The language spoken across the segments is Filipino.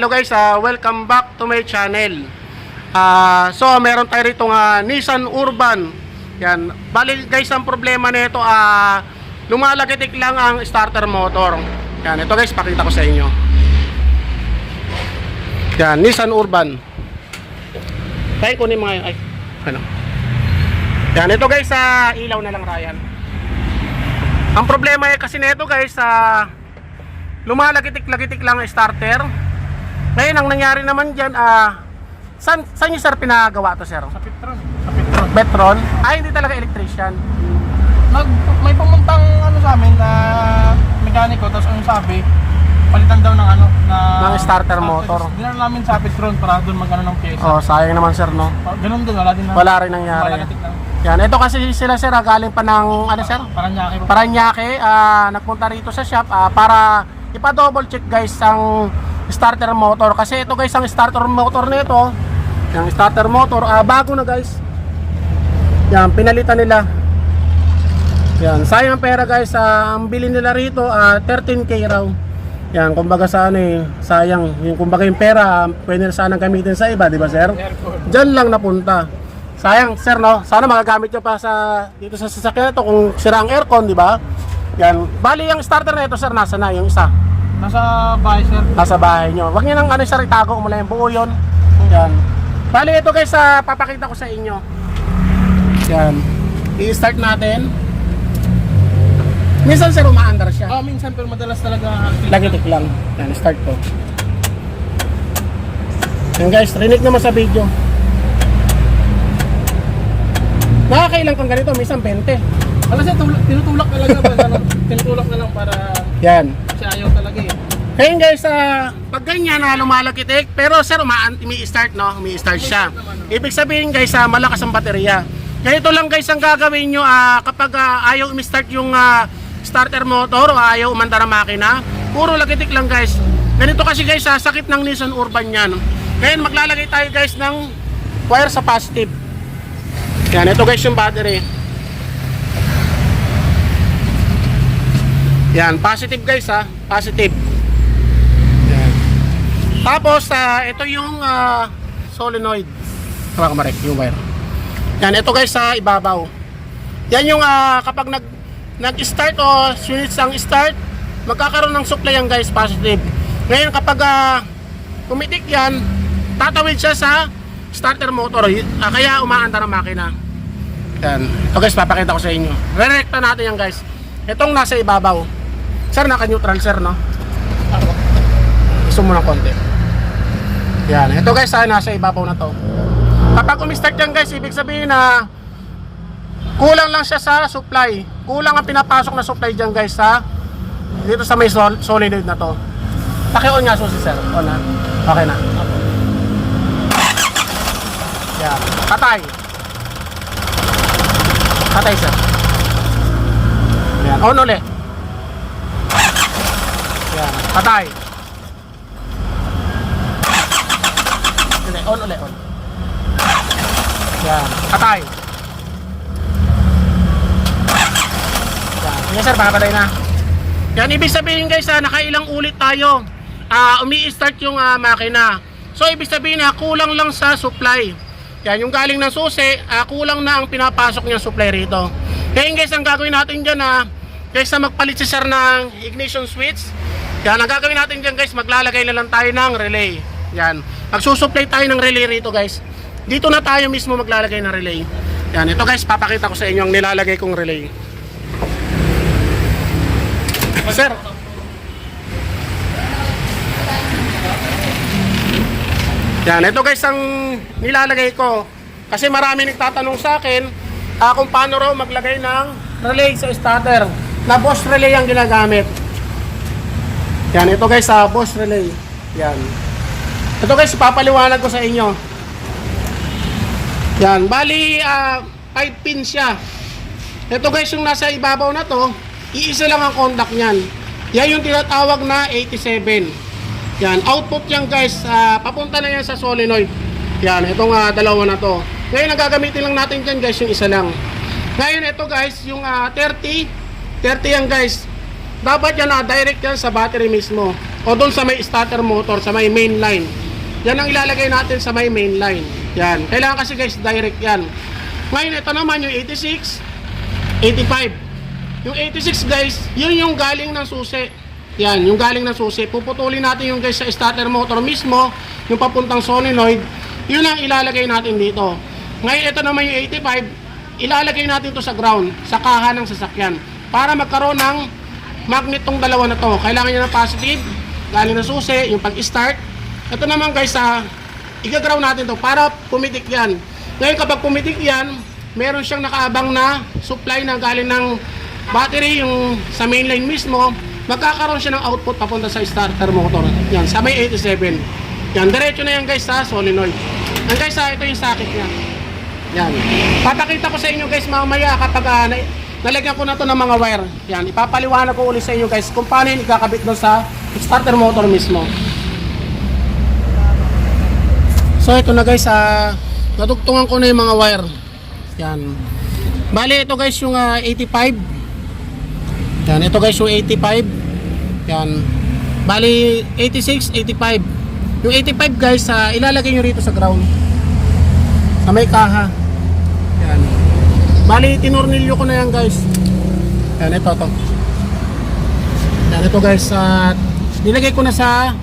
Hello guys, ah, welcome back to my channel. Ah, so meron tayo rito nga Nissan Urban. Yan. Bali guys, ang problema nito ah lumalagitik lang ang starter motor. Yan, ito guys, pakita ko sa inyo. Yan, Nissan Urban. Tayo kunin mga ay ano. Yan, ito guys sa ilaw na lang Ryan. Ang problema eh kasi nito guys sa lumalagitik-lagitik lang ang starter. Ngayon ang nangyari naman diyan ah San, saan yung sir pinagawa to sir? Sa Petron. Sa Petron. Petron? Ay, hindi talaga electrician. Nag, may pumuntang ano sa amin na mekaniko, tapos ang sabi, palitan daw ng ano, na... Ng starter motor. Dinala namin sa Petron para doon magano ng pyesa. Oh, sayang naman sir, no? Oh, ganun din, wala din na. Wala rin nangyari. Malagatik lang. Yan, ito kasi sila sir, ah, galing pa ng, ano sir? Parang nyaki pa. Paranaque, ah, nagpunta rito sa shop ah, para ipa-double check guys ang starter motor. Kasi ito guys, ang starter motor nito, yung starter motor, ah, bago na guys. Yan, pinalitan nila. Yan, sayang ang pera guys. Ah, ang bili nila rito, ah, 13k raw. Yan, kumbaga sa ano eh, sayang. Yung kumbaga yung pera, ah, pwede na sana gamitin sa iba, di ba sir? Diyan lang napunta. Sayang, sir, no? Sana magagamit nyo pa sa dito sa sasakyan ito kung sira ang aircon, di ba? Yan. Bali, yung starter na ito, sir, nasa na? Yung isa. Nasa bahay, sir. Nasa bahay nyo. Huwag nyo nang ano, sir, itago mo lang yung buo yun. Yan. Bali, ito guys, ah, papakita ko sa inyo. Yan. I-start natin. Minsan, sir, umaandar siya. Ah, minsan pero madalas talaga. Lagitik lang. Yan, start ko. Yan guys, rinig naman sa video. Nakakailang kang ganito, minsan 20. Wala siya, tulak, tinutulak talaga ba? ano, tinutulak na lang para Yan. siya ayaw talaga Kaya guys, ah, pag ganyan na lumalakitik, pero sir, umi-start no, umi-start siya. Ibig sabihin guys, ah, malakas ang baterya. Ganito lang guys ang gagawin nyo ah, kapag ah, ayaw umi-start yung ah, starter motor o ayaw umanda ng makina. Puro lakitik lang guys. Ganito kasi guys, sa sakit ng Nissan Urban yan. Ngayon maglalagay tayo guys ng wire sa positive. Yan, ito guys yung battery. Yan, positive guys ha, positive. Tapos, ah, ito yung ah, solenoid. Tama ka Marek, yung wire. Yan, ito guys sa ibabaw. Yan yung ah, kapag nag nag-start o units ang start, magkakaroon ng supply yan guys, positive. Ngayon kapag ah, pumitik yan, tatawid siya sa starter motor. Ah, kaya umaanda ng makina. Yan. Ito guys, papakita ko sa inyo. Re-recta natin yan guys. Itong nasa ibabaw. Sir, naka-neutral sir, no? Gusto mo ng konti. Yan. Ito guys, ah, nasa ibabaw na to. Kapag umistart yan guys, ibig sabihin na kulang lang siya sa supply. Kulang ang pinapasok na supply dyan guys sa dito sa may sol solenoid na to. Paki-on nga susi sir. On na. Okay na. Yan. Patay. Patay sir. Yan. On ulit. Yan. Patay. Hindi, on ulit, on. Yan. Patay. Yan. Yan sir, pakapatay na. Yan, ibig sabihin guys, ah, nakailang ulit tayo. Ah, umi-start yung ah, makina. So, ibig sabihin na kulang lang sa supply. Yan, yung galing ng susi, ah, kulang na ang pinapasok niyang supply rito. Kaya guys, ang gagawin natin dyan na kaysa magpalit si sir ng ignition switch, yan, ang gagawin natin dyan guys, maglalagay na lang tayo ng relay. Yan, magsusupply tayo ng relay rito guys. Dito na tayo mismo maglalagay ng relay. Yan, ito guys, papakita ko sa inyo ang nilalagay kong relay. Sir, Yan, ito guys ang nilalagay ko. Kasi marami nagtatanong sa akin ah, kung paano raw maglagay ng relay sa starter. Na Bosch relay ang ginagamit. Yan, ito guys sa Bosch relay. Yan. Ito guys, papaliwanag ko sa inyo. Yan, bali 5 pin siya. Ito guys, yung nasa ibabaw na to, iisa lang ang contact niyan. Yan yung tinatawag na 87. Yan, output yan guys, ah, papunta na yan sa solenoid. Yan, itong ah, dalawa na to. Ngayon, ang gagamitin lang natin dyan guys, yung isa lang. Ngayon, ito guys, yung ah, 30, 30 yan guys. dapat yan na direct yan sa battery mismo. O doon sa may starter motor, sa may main line. Yan ang ilalagay natin sa may main line. Yan. Kailangan kasi guys, direct yan. Ngayon, ito naman yung 86, 85. Yung 86 guys, yun yung galing ng susi. Yan, yung galing ng susi. Puputulin natin yung guys sa starter motor mismo, yung papuntang solenoid. Yun ang ilalagay natin dito. Ngayon, ito naman yung 85, ilalagay natin to sa ground, sa kaha ng sasakyan. Para magkaroon ng magnet tong dalawa na to. Kailangan niya ng positive, galing ng susi, yung pag-start. Ito naman guys, sa igaground natin to para pumitik yan. Ngayon kapag pumitik yan, meron siyang nakaabang na supply na galing ng battery yung sa mainline mismo, magkakaroon siya ng output papunta sa starter motor. Yan, sa may 87. Yan, diretso na yan guys sa solenoid. Yan guys, ha, ito yung socket niya. Yan. Papakita ko sa inyo guys mamaya kapag ah, na, nalagyan ko na to ng mga wire. Yan, ipapaliwanag ko ulit sa inyo guys kung paano yun ikakabit doon sa starter motor mismo. So ito na guys, ah, natugtungan ko na yung mga wire. Yan. Bali ito guys yung ah, 85. Yan, ito guys yung 85. Yan. Bali 86, 85. Yung 85 guys, ah, ilalagay nyo rito sa ground. Sa may kaha. Yan. Bali tinornilyo ko na yan guys. Yan, ito to. Yan, ito guys, ah, nilagay ko na sa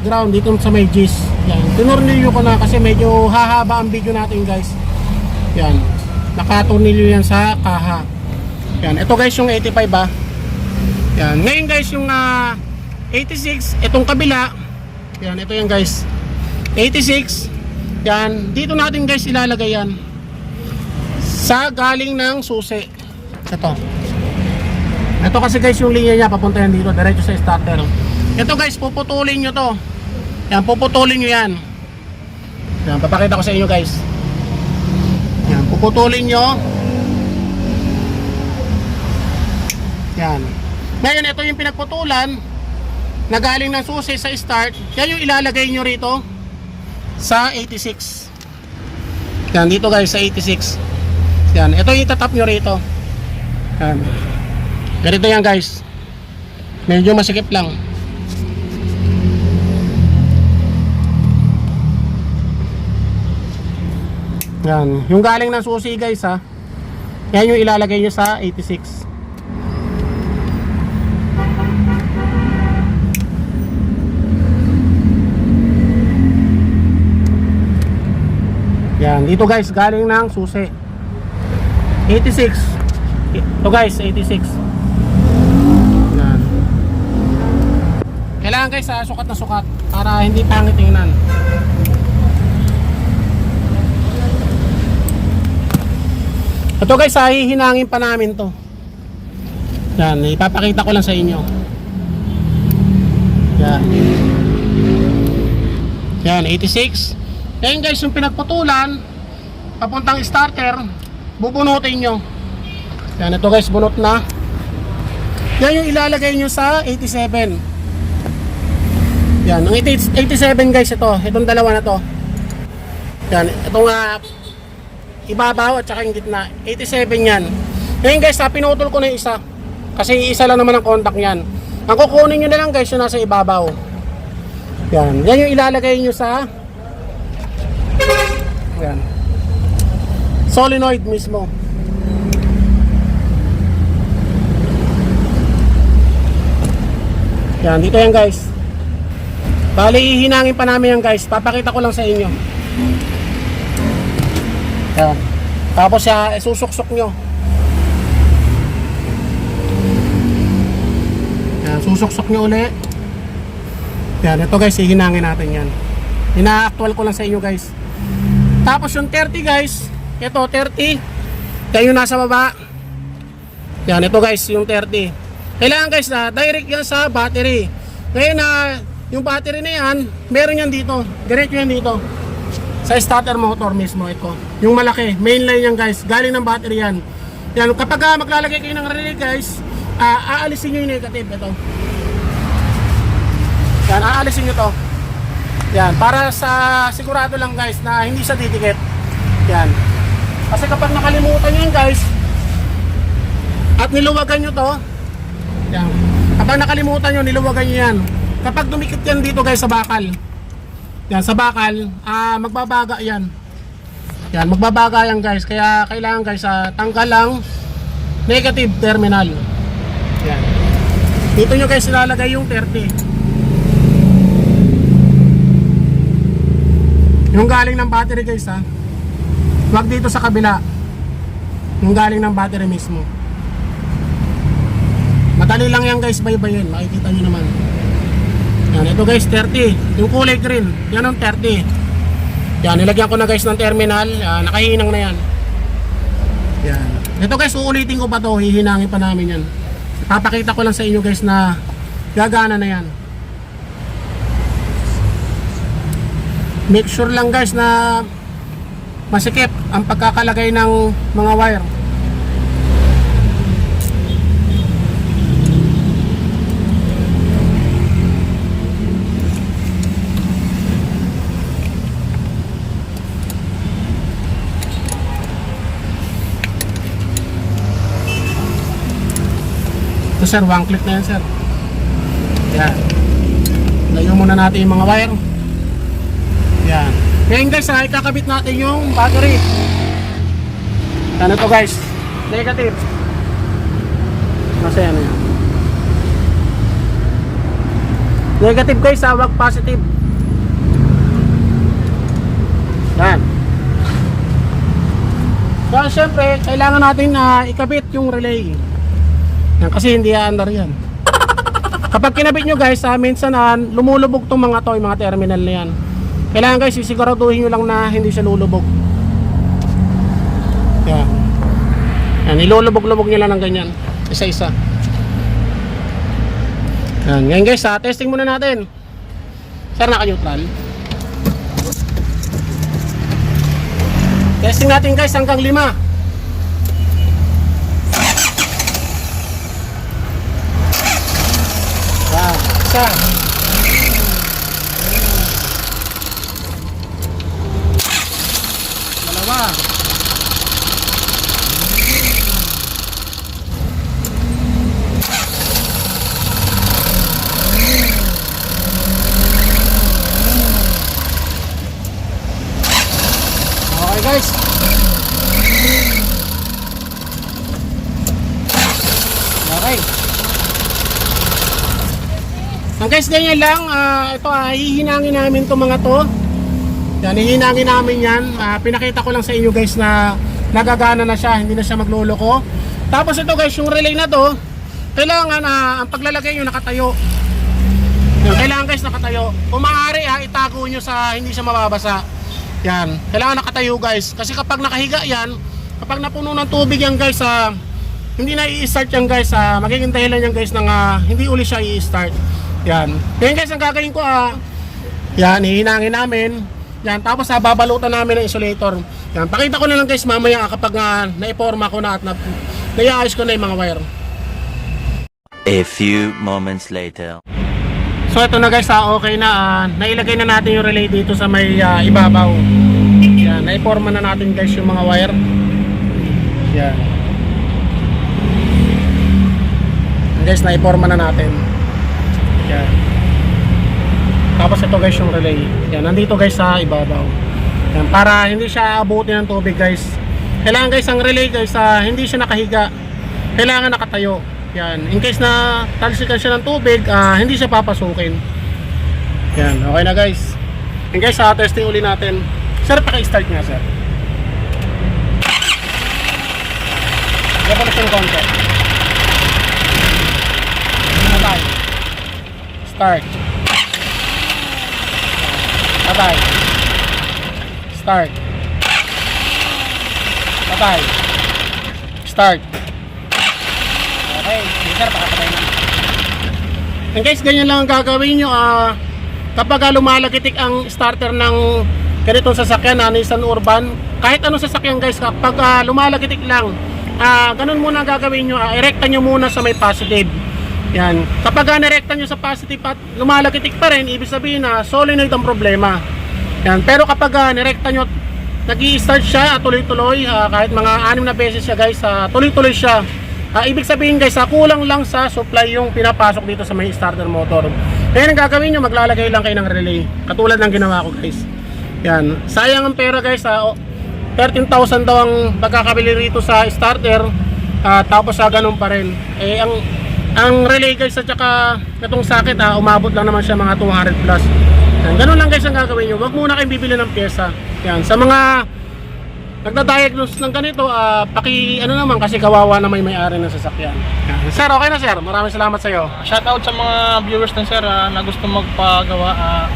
ground dito sa may G's. Yan. Tinornilyo ko na kasi medyo hahaba ang video natin guys. Yan. Nakatornilyo yan sa kaha. Yan. Ito guys yung 85 ba. Yan. Ngayon guys yung ah, 86, itong kabila. Yan. Ito yan guys. 86. Yan. Dito natin guys ilalagay yan. Sa galing ng susi. Ito. Ito kasi guys yung linya niya papunta yan dito diretso sa starter. Ito guys puputulin nyo to. Yan puputulin nyo yan. Yan papakita ko sa inyo guys. Yan puputulin nyo. Yan. Ngayon ito yung pinagputulan na galing ng susi sa start. Yan yung ilalagay nyo rito sa 86. Yan dito guys sa 86. Yan ito yung itatap nyo rito. Yan. Ganito yan guys. Medyo masikip lang. Yan. Yung galing ng susi guys ha. Yan yung ilalagay nyo sa 86. Yan. Dito guys, galing ng susi. 86. Ito guys, 86. Yan. Kailangan guys sa sukat na sukat para hindi pangit tingnan. Ito guys, ah, hihinangin pa namin to. Yan, ipapakita ko lang sa inyo. Yan. Yan, 86. Yan guys, yung pinagputulan, papuntang starter, bubunutin nyo. Yan, ito guys, bunot na. Yan yung ilalagay nyo sa 87. Yan, ang 80 87 guys ito, itong dalawa na to. Yan, itong uh, ibabaw at saka yung gitna. 87 yan. Ngayon guys, ha, pinutol ko na yung isa. Kasi isa lang naman ang contact yan. Ang kukunin nyo na lang guys, yung nasa ibabaw. Yan, yan yung ilalagay nyo sa yan. Solenoid mismo. Yan, dito yan guys. Bali, hihinangin pa namin yan guys. Papakita ko lang sa inyo. Yan. Tapos uh, susuksok nyo. Yan, susuksok nyo ulit. Yan, ito guys, hihinangin natin yan. Ina-actual ko lang sa inyo guys. Tapos yung 30 guys, ito 30. Yan nasa baba. Yan, ito guys, yung 30. Kailangan guys na direct yan sa battery. Ngayon na yung battery na yan, meron yan dito. Diretso yan dito. Sa starter motor mismo ito. Yung malaki, mainline yan guys. Galing ng battery yan. Yan, kapag uh, maglalagay kayo ng relay guys, uh, aalisin nyo yung negative. Ito. Yan, aalisin nyo to. Yan, para sa sigurado lang guys na hindi siya didikit. Yan. Kasi kapag nakalimutan nyo yan guys, at niluwagan nyo to, yan. Kapag nakalimutan nyo, niluwagan nyo yan. Kapag dumikit yan dito guys sa bakal, yan sa bakal, ah magbabaga yan. Yan, magbabaga yan guys. Kaya kailangan guys, ah, tanggal lang negative terminal. Yan. Dito nyo guys ilalagay yung 30. Yung galing ng battery guys ha. Huwag dito sa kabila. Yung galing ng battery mismo. Madali lang yan guys, baybayin. Makikita nyo naman. Yan, ito guys, 30. Yung kulay green, yan ang 30. Yan, nilagyan ko na guys ng terminal. Yan, nakahinang na yan. Yan. Ito guys, uulitin ko pa to. Hihinangin pa namin yan. Papakita ko lang sa inyo guys na gagana na yan. Make sure lang guys na masikip ang pagkakalagay ng mga wire. Sir, one click na yan sir. Yan. Layo muna natin yung mga wire. Yan. Ngayon guys, ha, ikakabit natin yung battery. Ano to guys? Negative. Masaya na yan. Negative guys, ha, wag positive. Yan. Kaya syempre, kailangan natin na ikabit yung relay. Yan, kasi hindi aandar yan. Kapag kinabit nyo guys, ah, minsan ah, lumulubog tong mga to, yung mga terminal na yan. Kailangan guys, sisiguraduhin nyo lang na hindi siya lulubog. Yan. Yan, ilulubog-lubog nyo lang ng ganyan. Isa-isa. Yan. Ngayon guys, ah, testing muna natin. Sir, naka-neutral. Testing natin guys hanggang lima. Yan. Isa. Dalawa. Okay guys. Okay. Ang guys, ganyan lang. Ah, ito, ah, hihinangin namin to mga to. Yan, hihinangin namin yan. Ah, pinakita ko lang sa inyo guys na nagagana na siya, hindi na siya magluloko. Tapos ito guys, yung relay na to, kailangan ah, ang paglalagay nyo nakatayo. Yan, kailangan guys nakatayo. Kung maaari ha, itago nyo sa hindi siya mababasa. Yan, kailangan nakatayo guys. Kasi kapag nakahiga yan, kapag napuno ng tubig yan guys, ah, hindi na i-start yan guys, ah, magiging dahilan yan guys ng ah, hindi uli siya i-start. Yan. Ngayon guys, ang gagawin ko, ah, yan, hihinangin namin. Yan, tapos ah, babalutan namin ng insulator. Yan, pakita ko na lang guys mamaya ah, kapag uh, naiporma ko na at na, naiayos ko na yung mga wire. A few moments later. So ito na guys, ah, okay na. ah, nailagay na natin yung relay dito sa may ah, ibabaw. Yan, naiporma na natin guys yung mga wire. Yan. Yan, Guys, naiporma na natin. Yan. Tapos ito guys yung relay. Yan, nandito guys sa ibabaw. Yan, para hindi siya abutin ng tubig guys. Kailangan guys ang relay guys, ah, hindi siya nakahiga. Kailangan nakatayo. Yan, in case na talsikan siya ng tubig, ah, hindi siya papasukin. Yan, okay na guys. And guys, sa testing uli natin. Sir, paki-start nga sir. Revolution konti. Patay. Start. Patay. Start. Patay. Start. Okay, sir, pakapatay na. And guys, ganyan lang ang gagawin nyo. ah kapag ah, lumalagitik ang starter ng ganitong sasakyan na Nissan Urban, kahit anong sasakyan guys, kapag ah, lumalagitik lang, ah ganun muna ang gagawin nyo. ah erekta nyo muna sa may positive. Yan. Kapag ah, nirekta nyo sa positive at lumalagitik pa rin, ibig sabihin na solenoid ang problema. Yan. Pero kapag ah, nirekta nyo, nag start siya at tuloy-tuloy, ah, kahit mga anim na beses siya guys, ah, tuloy-tuloy siya. Ah, ibig sabihin guys, ah, kulang lang sa supply yung pinapasok dito sa may starter motor. Kaya ang gagawin nyo, maglalagay lang kayo ng relay. Katulad ng ginawa ko guys. Yan. Sayang ang pera guys. Ah, oh, 13,000 daw ang pagkakabili rito sa starter. Ah, tapos sa ganun pa rin. Eh, ang ang relay guys at saka itong sakit ah, umabot lang naman siya mga 200 plus. Yan. Ganun lang guys ang gagawin nyo. Huwag muna kayong bibili ng pyesa. Yan. Sa mga nagda-diagnose ng ganito, ah, paki ano naman kasi kawawa na may may-ari ng sasakyan. Yan. Sir, okay na sir. Maraming salamat sa iyo. Shoutout sa mga viewers ng sir ah, na gusto magpagawa. ah.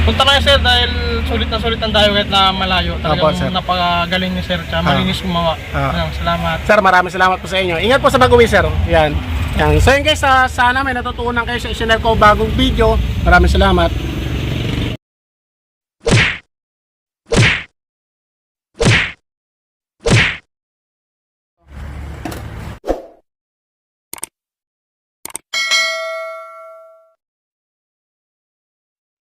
punta kayo sir dahil sulit na sulit ang kahit na malayo. Sir. Talagang napakagaling ni sir. Tsaka malinis gumawa. Ah. Salamat. Sir, maraming salamat po sa inyo. Ingat po sa pag-uwi, sir. Yan. Yan. So yun guys, ah, sana may natutunan kayo sa isinare ko bagong video. Maraming salamat.